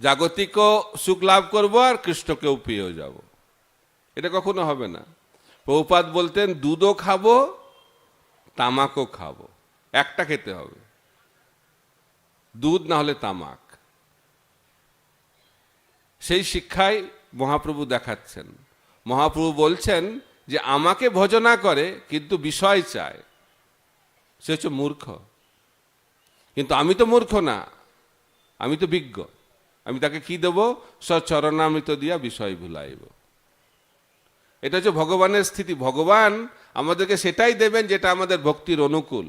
জাগতিকও সুখ লাভ করব আর কৃষ্ণকেও পেয়েও যাব। এটা কখনো হবে না। প্রভুপাত বলতেন, দুধও খাব, তামাকও খাব। একটা খেতে হবে। দুধ না হলে তামাক। সেই শিক্ষায় মহাপ্রভু দেখাচ্ছেন। মহাপ্রভু বলছেন যে, আমাকে ভজনা করে, কিন্তু বিষয় চায়। সে হচ্ছে মূর্খ। কিন্তু আমি তো মূর্খ না। আমি তো বিজ্ঞ। আমি তাকে কি দেব? সচরণামৃত দিয়া বিষয় ভুলাইব। এটা হচ্ছে ভগবানের স্থিতি। ভগবান আমাদেরকে সেটাই দেবেন যেটা আমাদের ভক্তির অনুকূল।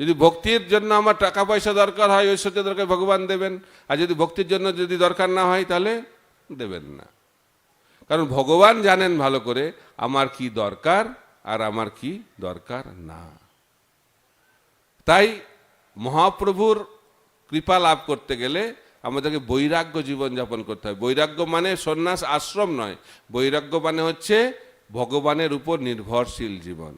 যদি ভক্তির জন্য আমার টাকা পয়সা দরকার হয়, ঐশ্বর্য দরকার ভগবান দেবেন। আর যদি ভক্তির জন্য যদি দরকার না হয়, তাহলে দেবেন না। কারণ ভগবান জানেন ভালো করে আমার কি দরকার আর আমার কি দরকার না। তাই মহাপ্রভুর কৃপা লাভ করতে গেলে আমাদেরকে বৈরাগ্য জীবন যাপন করতে হয়। বৈরাগ্য মানে সন্ন্যাস আশ্রম নয়। বৈরাগ্য মানে হচ্ছে ভগবানের উপর নির্ভরশীল জীবন।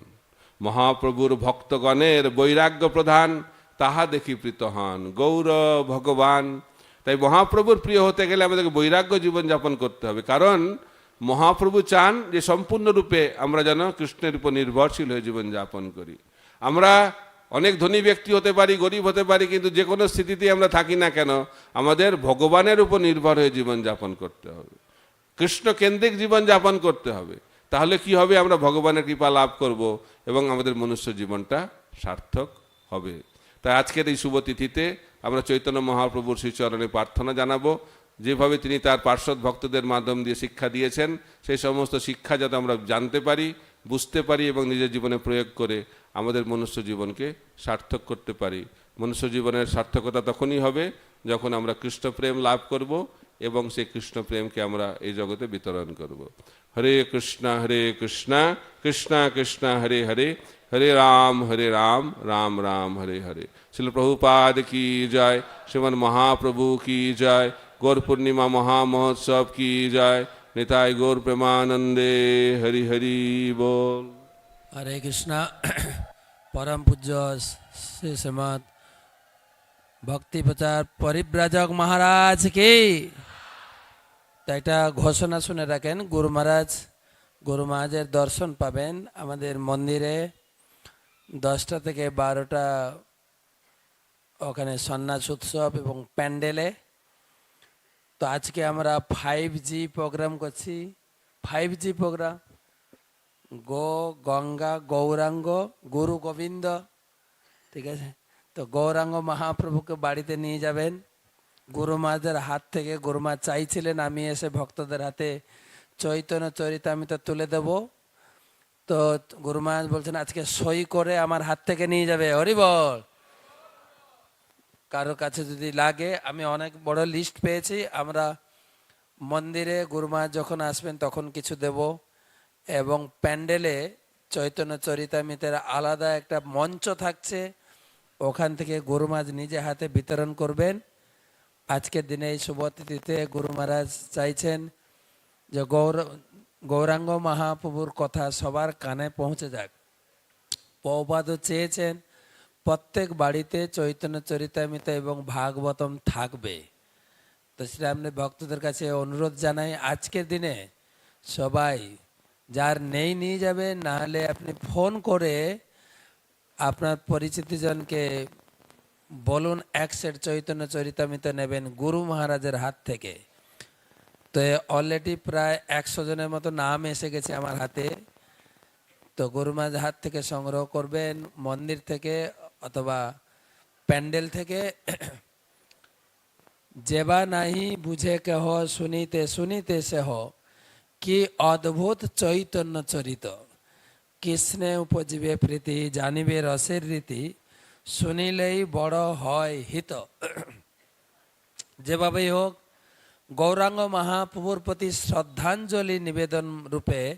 মহাপ্রভুর ভক্তগণের বৈরাগ্য প্রধান, তাহা দেখি প্রীত হন। গৌর ভগবান। তাই মহাপ্রভুর প্রিয় হতে গেলে আমাদেরকে বৈরাগ্য জীবন যাপন করতে হবে। কারণ মহাপ্রভু চান যে সম্পূর্ণরূপে আমরা যেন কৃষ্ণের উপর নির্ভরশীল হয়ে জীবন যাপন করি। আমরা অনেক ধনী ব্যক্তি হতে পারি, গরিব হতে পারি, কিন্তু যে কোনো স্থিতিতে আমরা থাকি না কেন, আমাদের ভগবানের উপর নির্ভর হয়ে জীবনযাপন করতে হবে। কৃষ্ণ কেন্দ্রিক জীবন যাপন করতে হবে। তাহলে কি হবে? আমরা ভগবানের কৃপা লাভ করব এবং আমাদের মনুষ্য জীবনটা সার্থক হবে। তাই আজকের এই শুভ তিথিতে আমরা চৈতন্য মহাপ্রভুর শ্রীচরণে প্রার্থনা জানাব। যেভাবে তিনি তার পার্শ্বদ ভক্তদের মাধ্যম দিয়ে শিক্ষা দিয়েছেন, সেই সমস্ত শিক্ষা যাতে আমরা জানতে পারি বুঝতে পারি এবং নিজের জীবনে প্রয়োগ করে আমাদের মনুষ্য জীবনকে সার্থক করতে পারি। মনুষ্য জীবনের সার্থকতা তখনই হবে যখন আমরা কৃষ্ণপ্রেম লাভ করব এবং সেই কৃষ্ণ প্রেমকে আমরা এই জগতে বিতরণ করব। হরে কৃষ্ণ হরে কৃষ্ণ কৃষ্ণ কৃষ্ণ, হরে হরে হরে রাম হরে রাম রাম রাম, হরে হরে। শিল প্রভুপাদ কি জয়, শ্রীমন মহাপ্রভু কি জয়, গৌর পূর্ণিমা মহামহোৎসব কি জয় নিতাই গৌর প্রেমানন্দে, হরি হরি বল। হরে কৃষ্ণ, পরম পূজ্য শ্রী শ্রীমৎ ভক্তি প্রচার পরিব্রাজক মহারাজ কি? একটা ঘোষণা শুনে রাখেন, গুরু মহারাজ, গুরু মহারাজের দর্শন পাবেন আমাদের মন্দিরে দশটা থেকে বারোটা ওখানে সন্ন্যাস উৎসব এবং প্যান্ডেলে। তো আজকে আমরা ফাইভ জি প্রোগ্রাম করছি। ফাইভ জি প্রোগ্রাম গো, গঙ্গা, গৌরাঙ্গ, গুরু গোবিন্দ, ঠিক আছে? তো গৌরাঙ্গ মহাপ্রভুকে বাড়িতে নিয়ে যাবেন। গুরুমাদের হাত থেকে গুরুমা চাইছিলেন আমি এসে ভক্তদের হাতে চৈতন্য চরিতামিতা তুলে দেব। তো গুরুমাজ বলছেন, আজকে সই করে আমার হাত থেকে নিয়ে যাবে। হরিবল কারও কাছে যদি লাগে, আমি অনেক বড় লিস্ট পেয়েছি। আমরা মন্দিরে গুরুমা যখন আসবেন তখন কিছু দেব এবং প্যান্ডেলে চৈতন্য চরিতামিতের আলাদা একটা মঞ্চ থাকছে। ওখান থেকে গুরুমাজ নিজে হাতে বিতরণ করবেন। আজকের দিনে এই শুভ তিথিতে গুরু মহারাজ চাইছেন যে গৌর, গৌরাঙ্গ মহাপ্রভুর কথা সবার কানে পৌঁছে যাক। পৌপাদও চেয়েছেন প্রত্যেক বাড়িতে চৈতন্য চরিতামিত এবং ভাগবতম থাকবে। তো সেটা ভক্তদের কাছে অনুরোধ জানাই, আজকের দিনে সবাই যার নেই নিয়ে যাবে, না হলে আপনি ফোন করে আপনার পরিচিতিজনকে বলুন, এক সেট চৈতন্য চরিতামিত নেবেন গুরু মহারাজের হাত থেকে। তো অলরেডি প্রায় একশো জনের মতো নাম এসে গেছে আমার হাতে। তো গুরু হাত থেকে সংগ্রহ করবেন, মন্দির থেকে অথবা প্যান্ডেল থেকে যেবা নাহি বুঝে কেহ, শুনিতে শুনিতে সেহ। কি অদ্ভুত চৈতন্য চরিত। কৃষ্ণে উপজীবে প্রীতি, জানিবে রসের রীতি, শুনিলেই বড় হয় হিত। যেভাবেই হোক, গৌরাঙ্গ মহাপ্রভুর প্রতি শ্রদ্ধাঞ্জলি নিবেদন রূপে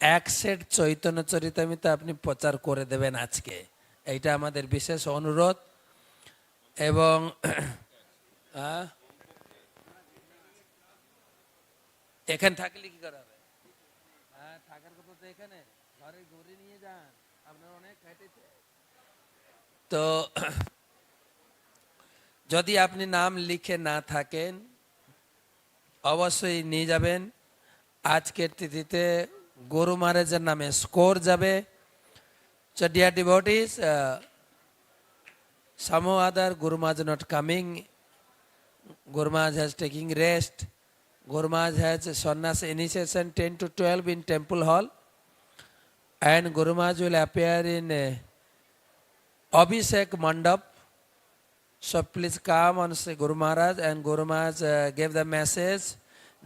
এক সেট চৈতন্য চরিতামিতা আপনি প্রচার করে দেবেন আজকে। এইটা আমাদের বিশেষ অনুরোধ এবং এখানে থাকলে কি করা হবে? হ্যাঁ থাকার কথা তো এখানে। ঘরে ঘুরে নিয়ে যান আপনার অনেক হেঁটেছে তো যদি আপনি নাম লিখে না থাকেন অবশ্যই নিয়ে যাবেন। আজকের তিথিতে গরু মহারাজের নামে স্কোর যাবে। So dear devotees, uh, some other Guru Maharaj not coming. Guru Maharaj has taking rest. Guru Maharaj has sannyas initiation 10 to 12 in temple hall. And Guru Maharaj will appear in uh, Abhishek Mandap. So please come on say Guru Maharaj and Guru Maharaj uh, gave the message.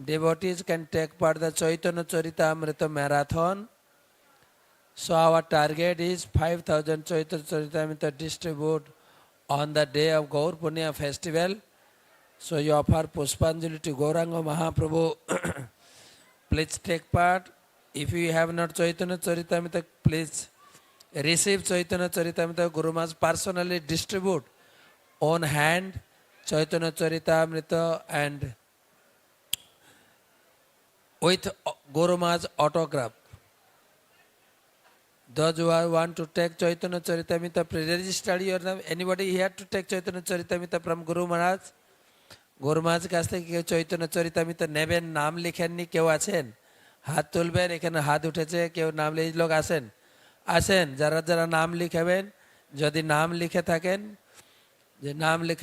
Devotees can take part the Chaitanya Charitamrita marathon. So our target is 5,000 Chaitanya Charitamrita distribute on the day of Gaur Punya festival. So you offer Puspanjali to Gauranga Mahaprabhu. please take part. If you have not Chaitanya Charitamrita, please receive Chaitanya Charitamrita. Guru Maharaj personally distribute on hand Chaitanya Charitamrita and with Guru Maharaj autograph. Those who want to take Chaitanya Charitamrita, pre-register your name. Anybody here to take Chaitanya Charitamrita from Guru Maharaj? গরু মাছ কাছ থেকে কেউ চৈতন্য চরিতামিত নেবেন নাম লিখেননি কেউ আছেন হাত তুলবেন এখানে হাত উঠেছে কেউ নাম এই লোক আসেন আসেন যারা যারা নাম লিখাবেন যদি নাম লিখে থাকেন যে নাম লিখে